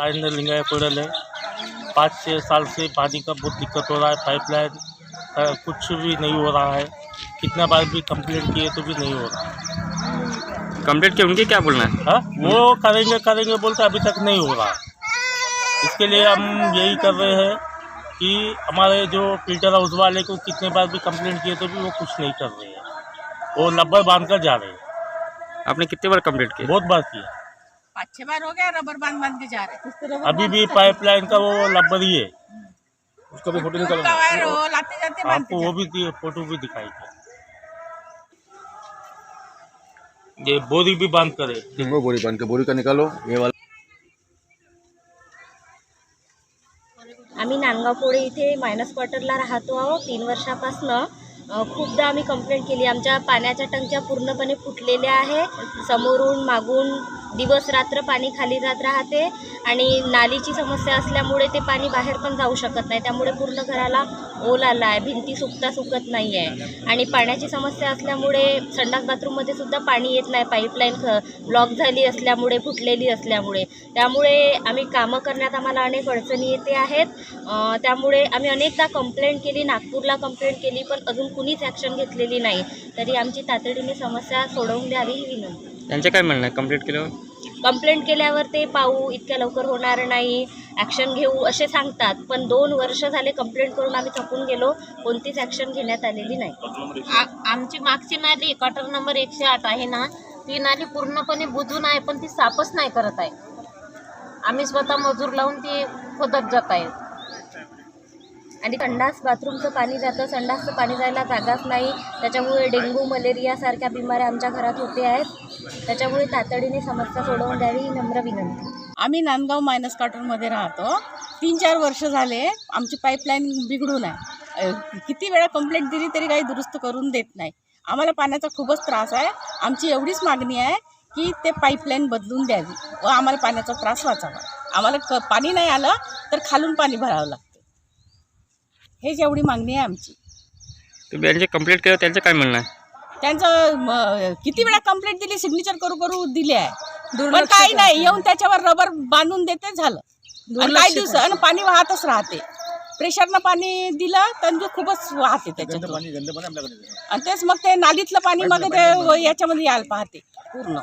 आइंदा लिंगाया पड़ल है पाँच छः साल से पानी का बहुत दिक्कत हो रहा है पाइपलाइन कुछ भी नहीं हो रहा है। कितना बार भी कंप्लेंट किए तो भी नहीं हो रहा। है कंप्लीट किया उनके क्या बोलना है? हाँ? वो करेंगे करेंगे बोलते अभी तक नहीं हो रहा। इसके लिए हम यही कर रहे हैं कि हमारे जो फ़िल्टर हाउस वाले को कितने बार भी कंप्लेंट किए तो भी वो कुछ नहीं कर रहे हैं। वो लब्बर बाँध कर जा रहे हैं। आपने कितने बार कंप्लीट किया बहुत बार किया पाँच छह बार हो गया रबर बाँध बाँध के जा रहे अभी भी पाइपलाइन का वो लब्बर ही है। उसका भी फ़ोटो हो लाते जाते आपको वो भी फ़ोटो भी दिखाई ये बोरी भी बाँध करे वो बोरी बाँध के बोरी का निकालो ये वाला। आम्ही नांदगाव पोळे इथे मायनस क्वार्टरला राहतो आहोत तीन वर्षापासनं. खूपदा आम्ही कंप्लेंट केली. आमच्या पाण्याच्या टंक्या पूर्णपणे फुटलेल्या आहे. समोरून मागून दिवस रात्र पाणी खाली जात राहते आणि नालीची समस्या असल्यामुळे ते पाणी बाहेर पण जाऊ शकत नाही. त्यामुळे पूर्ण घराला ओल आला आहे. भिंती सुकता सुकत नाही आहे आणि पाण्याची समस्या असल्यामुळे संडास बाथरूममध्ये सुद्धा पाणी येत नाही. पाईपलाईन ख ब्लॉक झाली असल्यामुळे फुटलेली असल्यामुळे. त्यामुळे आम्ही कामं करण्यात आम्हाला अनेक अडचणी येते आहेत. त्यामुळे आम्ही अनेकदा कंप्लेंट केली. नागपूरला कंप्लेंट केली पण अजून कुणीच ॲक्शन घेतलेली नाही. तरी आमची तातडीने समस्या सोडवून द्यावी ही विनंती. त्यांचे काय म्हणणं आहे? कंप्लीट केल्यावर? कंप्लेंट केल्यावर ते पाहू इतक्या लवकर होणार नाही. ॲक्शन घेऊ असे सांगतात. पण दोन वर्ष झाले कंप्लेंट करून आम्ही थकून गेलो. कोणतीच ॲक्शन घेण्यात आलेली नाही. आ- आमची मागची नाली क्वार्टर नंबर एकशे आठ आहे ना? ती नाली पूर्णपणे बुजून आहे पण ती साफच नाही करत आहे. आम्ही स्वतः मजूर लावून ती खोदत जात आहे. आणि संडास बाथरूमचं पाणी जातं. संडासचं पाणी जायला जागाच नाही. त्याच्यामुळे डेंग्यू मलेरियासारख्या बिमाऱ्या आमच्या घरात होते आहेत. त्याच्यामुळे तातडीने समस्या सोडवून द्यावी ही नम्र विनंती. आम्ही नांदगाव मायनस क्वार्टरमध्ये राहतो. तीन चार वर्ष झाले आमची पाईपलाईन बिघडून आहे. किती वेळा कंप्लेंट दिली तरी काही दुरुस्त करून देत नाही. आम्हाला पाण्याचा खूपच त्रास आहे. आमची एवढीच मागणी आहे की ते पाईपलाईन बदलून द्यावी व आम्हाला पाण्याचा त्रास वाचावा. आम्हाला क पाणी नाही आलं तर खालून पाणी भरावं लागतं. हेच एवढी मागणी आहे आमची. तुम्ही यांचे कंप्लीट केलं त्यांचं काय म्हणणं आहे? त्यांचं म, किती वेळा कंप्लेंट दिली सिग्नेचर करू करू दिली आहे. पण काही नाही येऊन त्याच्यावर रबर बांधून देते झालं. आणि काही दिवस आणि पाणी वाहतच राहते. प्रेशरनं पाणी दिलं तर ते खूपच वाहते त्याच्यात पाणी गंद पाणी आपल्याकडे आणि तेच मग ते नालीतलं पाणी मग ते याच्यामध्ये यायला पाहते पूर्ण.